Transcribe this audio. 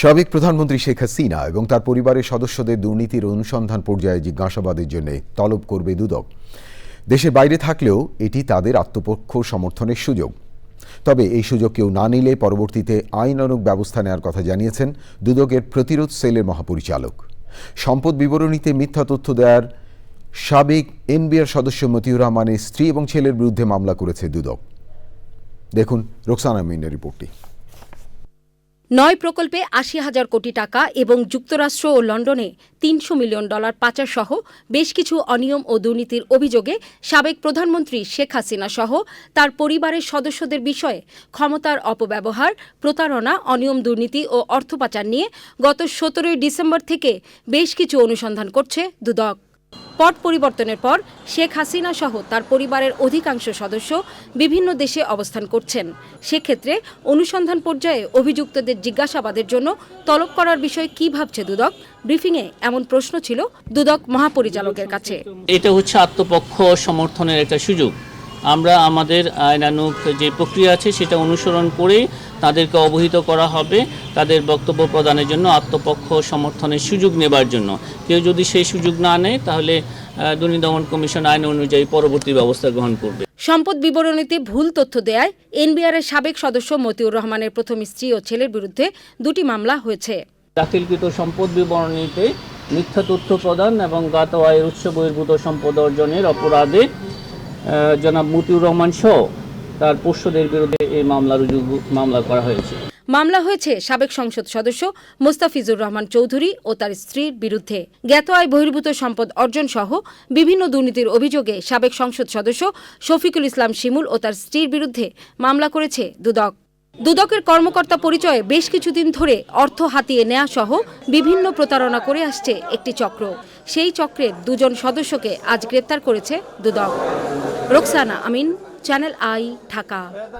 সাবেক প্রধানমন্ত্রী শেখ হাসিনা এবং তার পরিবারের সদস্যদের দুর্নীতির অনুসন্ধান পর্যায়ে জিজ্ঞাসাবাদের জন্য তলব করবে দুদক। দেশের বাইরে থাকলেও এটি তাদের আত্মপক্ষ সমর্থনের সুযোগ। তবে এই সুযোগ কেউ না নিলে পরবর্তীতে আইনানুগ ব্যবস্থা নেওয়ার কথা জানিয়েছেন দুদকের প্রতিরোধ সেলের মহাপরিচালক। সম্পদ বিবরণীতে মিথ্যা তথ্য দেওয়ার সাবেক এনবিআর সদস্য মতিউর রহমানের স্ত্রী এবং ছেলের বিরুদ্ধে মামলা করেছে দুদক। দেখুন রোকসানা মিনের রিপোর্টটি। নয় প্রকল্পে আশি হাজার কোটি টাকা এবং যুক্তরাষ্ট্র ও লন্ডনে তিনশো মিলিয়ন ডলার পাচার সহ বেশ কিছু অনিয়ম ও দুর্নীতির অভিযোগে সাবেক প্রধানমন্ত্রী শেখ হাসিনা সহ তার পরিবারের সদস্যদের বিষয়ে ক্ষমতার অপব্যবহার, প্রতারণা, অনিয়ম দুর্নীতি ও অর্থ পাচার নিয়ে গত সতেরোই ডিসেম্বর থেকে বেশ কিছু অনুসন্ধান করছে দুদক। পট পরিবর্তনের পর শেখ হাসিনা সহ তার পরিবারের অধিকাংশ সদস্য বিভিন্ন দেশে অবস্থান করছেন। সেক্ষেত্রে অনুসন্ধান পর্যায়ে অভিযুক্তদের জিজ্ঞাসাবাদের জন্য তলব করার বিষয়ে কি ভাবছে দুদক? ব্রিফিংয়ে এমন প্রশ্ন ছিল দুদক মহাপরিচালকের কাছে। এটা হচ্ছে আত্মপক্ষ সমর্থনের একটা সুযোগ। আমরা আমাদের আইনানুক যে প্রক্রিয়া আছে সেটা অনুসরণ করে তাদেরকে অবহিত করা হবে তাদের বক্তব্য প্রদানের জন্য আত্মপক্ষ সমর্থনের সুযোগ নেবার জন্য। কেউ যদি সেই সুযোগ না নেয় তাহলে দুর্নীতি দমন কমিশন আইন অনুযায়ী পরবর্তী ব্যবস্থা গ্রহণ করবে। সম্পদ বিবরণীতে ভুল তথ্য দেয় দেয়ায় এনবিআরের সাবেক সদস্য মতিউর রহমানের প্রথম স্ত্রী ও ছেলের বিরুদ্ধে দুটি মামলা হয়েছে। দাখিলকৃত সম্পদ বিবরণীতে মিথ্যা তথ্য প্রদান এবং গাত আয়ের উৎস বহির্ভূত সম্পদ অর্জনের অপরাধে জনাব মতিউর রহমান সহ তার পোষ্যদের বিরুদ্ধে এই মামলা রুজু মামলা করা হয়েছে। মামলা হয়েছে সাবেক সংসদ সদস্য মোস্তাফিজুর রহমান চৌধুরী ও তার স্ত্রীর বিরুদ্ধে। জ্ঞাত আয় বহির্ভূত সম্পদ অর্জন সহ বিভিন্ন দুর্নীতির অভিযোগে সাবেক সংসদ সদস্য শফিকুল ইসলাম শিমুল ও তার স্ত্রীর বিরুদ্ধে মামলা করেছে দুদক। দুদকের কর্মকর্তা পরিচয়ে বেশ কিছুদিন ধরে অর্থ হাতিয়ে নেয়া সহ বিভিন্ন প্রতারণা করে আসছে একটি চক্র। সেই চক্রের দুজন সদস্যকে আজ গ্রেপ্তার করেছে দুদক। রোকসানা, আমিন। Channel I Dhaka.